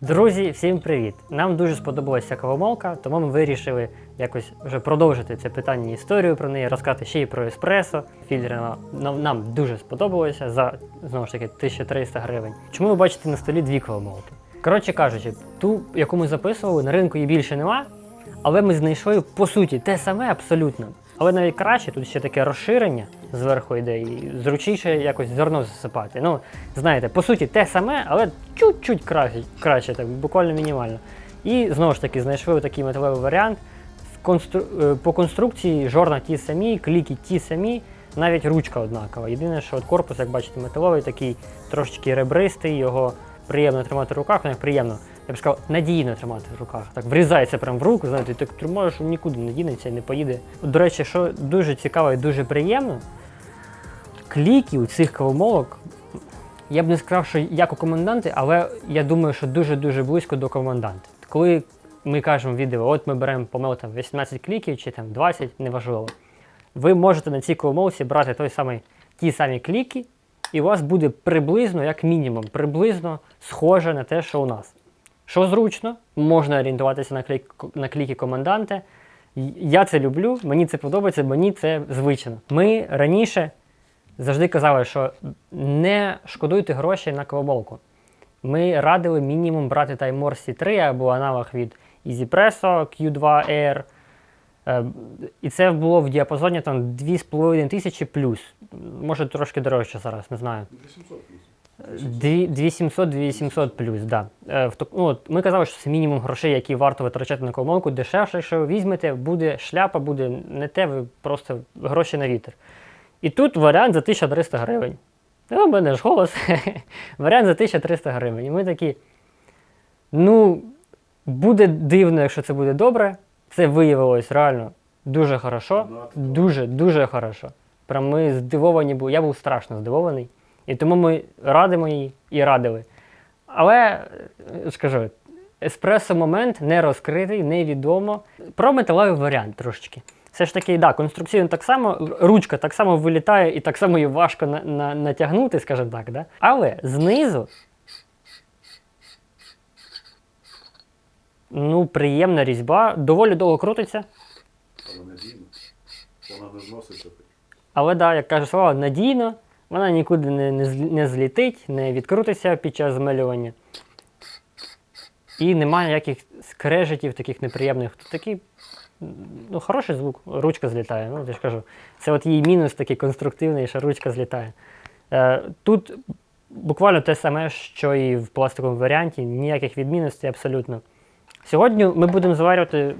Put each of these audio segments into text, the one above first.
Друзі, всім привіт! Нам дуже сподобалася кавомолка, тому ми вирішили якось вже продовжити це питання історію про неї, розказати ще й про еспресо. Нам, нам дуже сподобалося за знову ж таки 1300 гривень. Чому ви бачите на столі дві кавомолки? Коротше кажучи, ту, яку ми записували, на ринку її більше нема, але ми знайшли по суті те саме абсолютно. Але навіть краще, тут ще таке розширення зверху йде, і зручніше якось зерно засипати. Ну, знаєте, по суті, те саме, але чуть-чуть краще, краще так, буквально мінімально. І знову ж таки знайшли такий металевий варіант. Констру... е, По конструкції жорна ті самі, кліки ті самі, навіть ручка однакова. Єдине, що от корпус, як бачите, металевий, такий трошечки ребристий, його приємно тримати в руках, ну як приємно, я б сказав, надійно тримати в руках. Так врізається прямо в руку, знаєте, і так тримаєш, що нікуди не дінеться і не поїде. До речі, що дуже цікаво і дуже приємно, кліки у цих кавомолок, я б не сказав, що як у коменданти, але я думаю, що дуже-дуже близько до коменданти. Коли ми кажемо в відео, от ми беремо помилу там 18 кліків чи там 20, неважливо. Ви можете на цій кавомолці брати той самий, ті самі кліки, і у вас буде приблизно, як мінімум, приблизно схоже на те, що у нас. Що зручно, можна орієнтуватися на, клік, на кліки команданти. Я це люблю, мені це подобається, мені це звично. Ми раніше завжди казали, що не шкодуйте гроші на кавомолку. Ми радили мінімум брати Time Morse C3 або аналог від EasyPresso Q2 Air. Е, І це було в діапазоні там 2,5 тисячі плюс. Може трошки дорожче зараз, не знаю. 2700-2800 плюс, да. Е, в так- ну, от ми казали, що це мінімум грошей, які варто витрачати на колонку. Дешевше, що ви візьмете, буде шляпа, буде не те, ви просто гроші на вітер. І тут варіант за 1300 гривень. Ну, у мене ж голос. варіант за 1300 гривень. І ми такі. Ну, буде дивно, якщо це буде добре. Це виявилось реально дуже хорошо. Дуже, дуже хорошо. Прям ми здивовані були. Я був страшно здивований. І тому ми радимо її і радили. Але е, скажу, еспресо момент не розкритий, невідомо. Про металевий варіант трошечки. Все ж таки, да, конструкційно так само, ручка так само вилітає і так само її важко на, на, натягнути, скажімо так. Да? Але знизу. Ну, приємна різьба, доволі довго крутиться. Але надійно. Вона не зноситься. Але да, як каже Слава, надійно, вона нікуди не, не, не злітить, не відкрутиться під час змелювання. І немає ніяких скрежетів таких неприємних. Тут такий ну, хороший звук, ручка злітає. Ну, я ж кажу, це от її мінус такий конструктивний, що ручка злітає. Е, тут буквально те саме, що і в пластиковому варіанті, ніяких відмінностей абсолютно. Сьогодні ми будемо заварювати,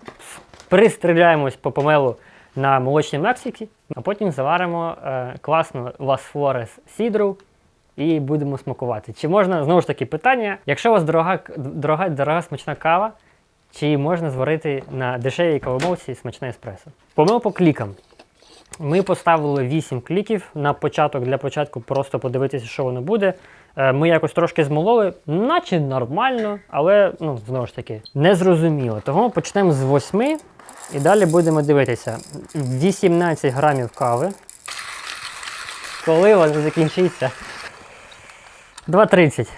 пристріляємось по помелу на молочній Мексиці, а потім заваримо е, класну Las Flores сідру і будемо смакувати. Чи можна, знову ж таки, питання, якщо у вас дорога, дорога, дорога смачна кава, чи можна зварити на дешевій кавомолці смачне еспресо? Помил по клікам. Ми поставили 8 кліків на початок для початку, просто подивитися, що воно буде. Е, Ми якось трошки змололи, наче нормально, але ну, знову ж таки, незрозуміло. Тому почнемо з 8 і далі будемо дивитися. 18 грамів кави. Коли воно закінчиться? 2,30.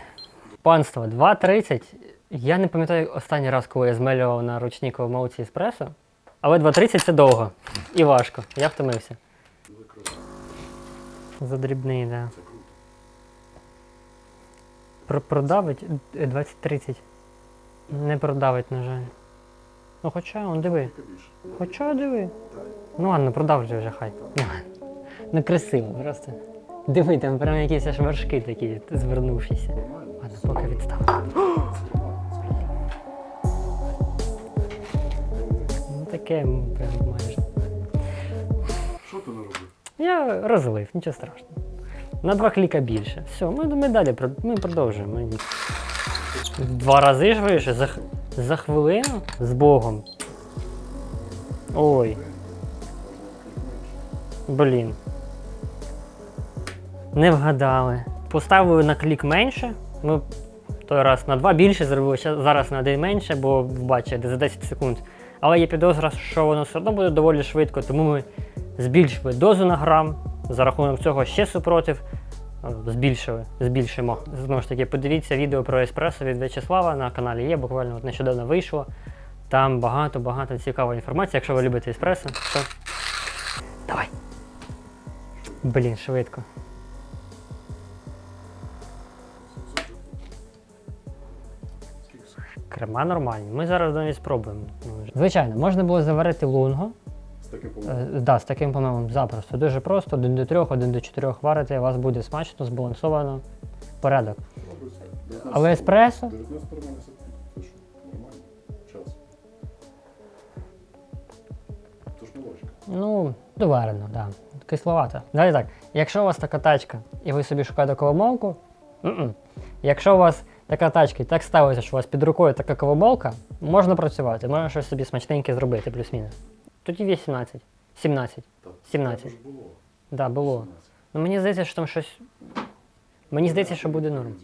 Панство, 2,30. Я не пам'ятаю останній раз, коли я змелював на ручній кавомолці еспресо. Але 2.30 це довго і важко. Я втомився. Задрібний, так. Да. Продавить е, 20-30. Не продавить, на жаль. Ну хоча, он диви. Хоча диви. Ну ладно, продавлю вже хай. Ну, красиво просто. Диви, там прям якісь аж вершки такі звернувшіся. Ладно, поки відстав. Ну таке прям майже. Що ти не робив? Я розлив, нічого страшного. На два кліка більше. Все, ми, ми далі ми продовжуємо. Два рази ж вийшли за, хвилину з Богом. Ой. Блін. Не вгадали. Поставили на клік менше. Ми той раз на два більше зробили, зараз на один менше, бо бачите, за 10 секунд. Але є підозра, що воно все одно буде доволі швидко, тому ми збільшили дозу на грам. За рахунок цього ще супротив збільшили, збільшимо. Знову ж таки, подивіться відео про еспресо від В'ячеслава на каналі є, буквально от нещодавно вийшло. Там багато-багато цікавої інформації. Якщо ви любите еспресо, то давай. Блін, швидко. Крема нормальні. Ми зараз навіть спробуємо. Звичайно, можна було заварити лунго. Таким Е, помилом. да, з таким помилом запросто. Дуже просто, 1 до 3, 1 до 4 варите, у вас буде смачно, збалансовано. Порядок. Але еспресо 19 нормально Це що, нормально? Час. То ж молочка. Ну, доварено, так. Да. Кисловато. Далі так, якщо у вас така тачка і ви собі шукаєте кавомолку, м-м. якщо у вас така тачка і так ставиться, що у вас під рукою така кавомолка, можна працювати, можна щось собі смачненьке зробити, плюс-мінус. Тоді 18, 17. Та 17. це ж було. Да, було. 17. Ну мені здається, що там щось. Мені здається, що буде норм.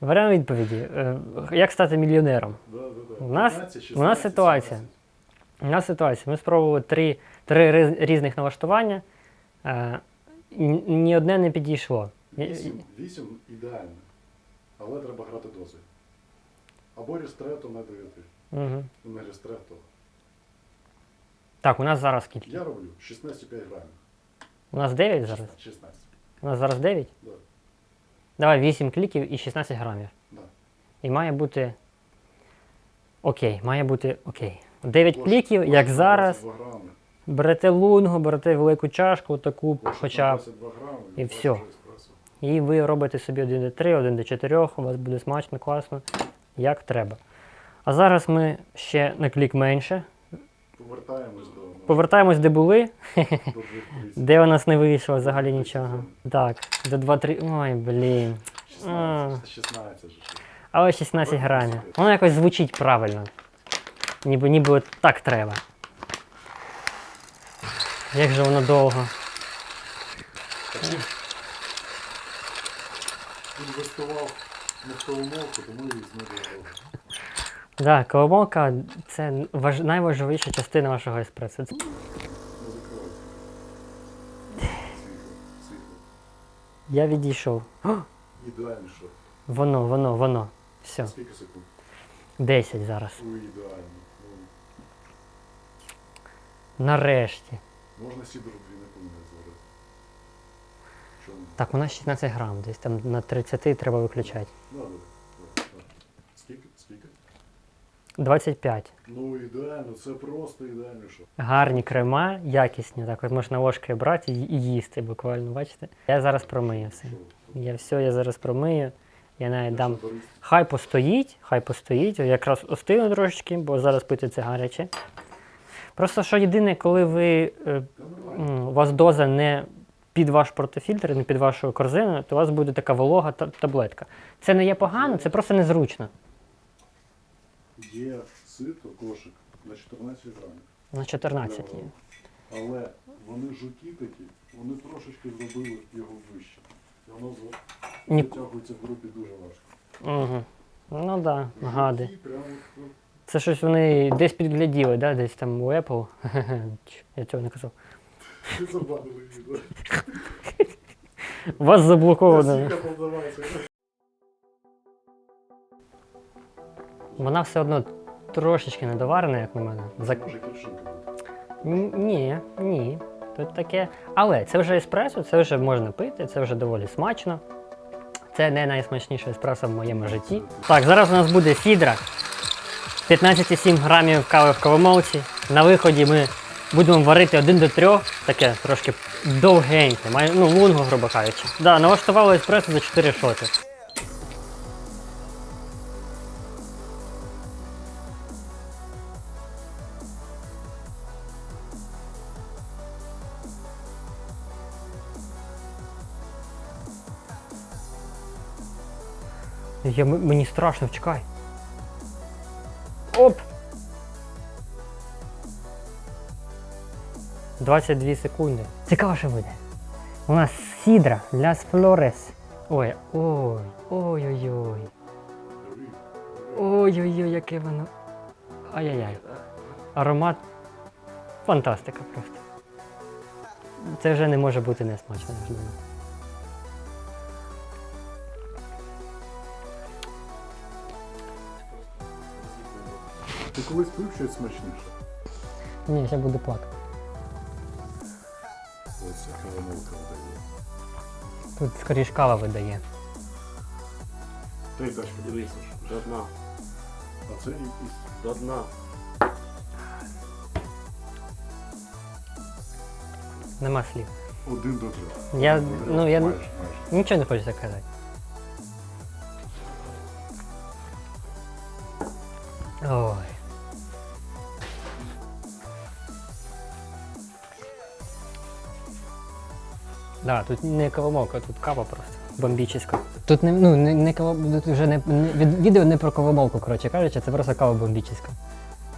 Варіант відповіді. Е, Як стати мільйонером? Да, да, да. У нас- 15, у нас ситуація. 17. У нас ситуація. Ми спробували три, три різних налаштування. Е, ні- одне не підійшло. Вісім, вісім ідеально. Але треба грати дози. Або рістретто на 9. Мгм. Не рістретто. Так, у нас зараз скільки? Я роблю 16,5 грамів. У нас 9 зараз? 16. У нас зараз 9? Да. Давай 8 кліків і 16 грамів. Да. І має бути. Окей, має бути окей. 9 Кож- кліків, кожен як зараз. 22 грами. Берете лунгу, берете велику чашку, таку, Кожен хоча б. 22 грами, і еспресо. І ви робите собі 1 до 3, 1 до 4, у вас буде смачно, класно, як треба. А зараз ми ще на клік менше. Повертаємось до, Повертаємось, де були, де у нас не вийшло взагалі нічого. Так, до 2-3. Ой, блін. 16, 16 же. Але 16 грамів. Воно якось звучить правильно. Ніби, ніби от так треба. Як же воно довго. Інвестував не в коломолку, тому і знайшов. Так, коломолка це важ... найважливіша частина вашого еспресо. Я відійшов. О, Ідеально, що. воно, воно, воно. Все. Скільки секунд? 10 зараз. Ой, ідеально. Нарешті. Ну, можна сідру дві не поміняти зараз. Чому? Так, у нас 16 грам, десь там на 30 треба виключати. Да, да, да, да. Скільки? Скільки? 25. Ну ідеально, це просто ідеально, що. Гарні крема, якісні. Так, от можна ложкою брати і і їсти буквально, бачите? Я зараз промию все. Я все, я зараз промию. Я навіть дам. Хай постоїть, хай постоїть. Якраз остину трошечки, бо зараз пити це гаряче. Просто що єдине, коли ви, е, у вас доза не під ваш портофільтр, не під вашу корзину, то у вас буде така волога таблетка. Це не є погано, це просто незручно. Є сито, кошик на 14 грамів. На 14 є. Але вони жуки такі, вони трошечки зробили його вище. І воно Ні- затягується в групі дуже важко. Угу. Ну так, да, гади. Жуки прямо от, Це щось вони десь підгляділи, да? десь там у Apple. Я цього не казав. ну, забанили відео. Вас заблоковано. Сіка подавайся. Вона все одно трошечки недоварена, як на мене. За... Може кіршинка бути. Н- Ні, ні. Тут таке. Але це вже еспресо, це вже можна пити, це вже доволі смачно. Це не найсмачніше еспресо в моєму житті. Так, зараз у нас буде сідра. 15,7 грамів кави в кавомолці. На виході ми будемо варити 1 до 3, таке трошки довгеньке, ну, лунго, грубо кажучи. Да, налаштували еспресо за 4 шоти. Я, мені страшно, чекай. Оп! 22 секунди. Цікаво, що буде. У нас сідра для Флорес. Ой, ой, ой-ой-ой. Ой-ой-ой, яке воно. Ай-яй-яй. Аромат фантастика просто. Це вже не може бути несмачно, я думаю. Ти колись пив щось смачніше? Ні, я буду плакати. Ось карамелка видає. Тут скоріш кава видає. Та й тачка. Дивись, до дна. А це якийсь. До дна. Нема слів. Один до трьох. Я, Один до трьох. ну, я Майже, майже. нічого не хочу сказати. Ой. Да, тут не кавомолка, тут кава просто. Бомбічиська. Тут не, ну, не, не кава, тут вже не, не від, відео не про кавомолку, коротше кажучи, це просто кава бомбічиська.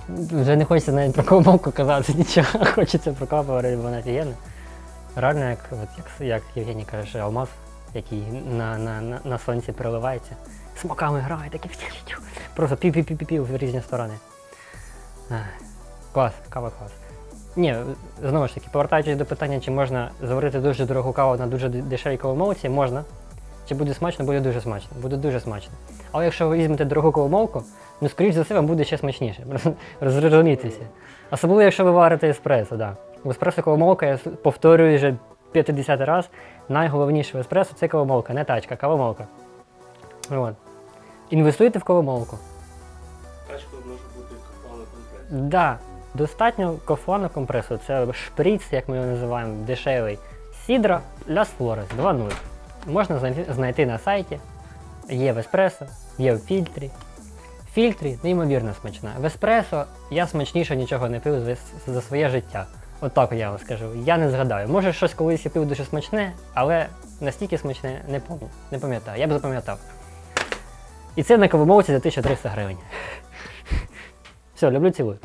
Вже не хочеться навіть про кавомолку казати нічого, хочеться про каву говорити, бо вона офігенна. Реально, як, от, як, як Євгеній каже, алмаз, який на, на, на, на сонці переливається, смоками грає, фтю-фтю-фтю. просто пів-пів-пів-пів в різні сторони. Клас, кава клас. Ні, знову ж таки, повертаючись до питання, чи можна заварити дуже дорогу каву на дуже дешевій кавомолці, можна. Чи буде смачно, буде дуже смачно. Буде дуже смачно. Але якщо ви візьмете дорогу кавомолку, ну, скоріш за все, вам буде ще смачніше. Розумійтеся. Особливо, якщо ви варите еспресо, да. В еспресо кавомолка, я повторюю вже 50 раз, найголовніше в еспресо це кавомолка, не тачка, кавомолка. От. Інвестуйте в кавомолку. Тачкою може бути копали компрес. Да, достатньо кофлану компресу. Це шприц, як ми його називаємо, дешевий. Сідра Las Flores 2.0. Можна знайти, на сайті. Є в еспресо, є в фільтрі. Фільтрі неймовірно смачна. В еспресо я смачніше нічого не пив за, своє життя. От я вам скажу. Я не згадаю. Може, щось колись я пив дуже смачне, але настільки смачне не пам'ятаю. Не пам'ятаю. Я б запам'ятав. І це на кавомолці за 1300 гривень. Все, люблю цілую.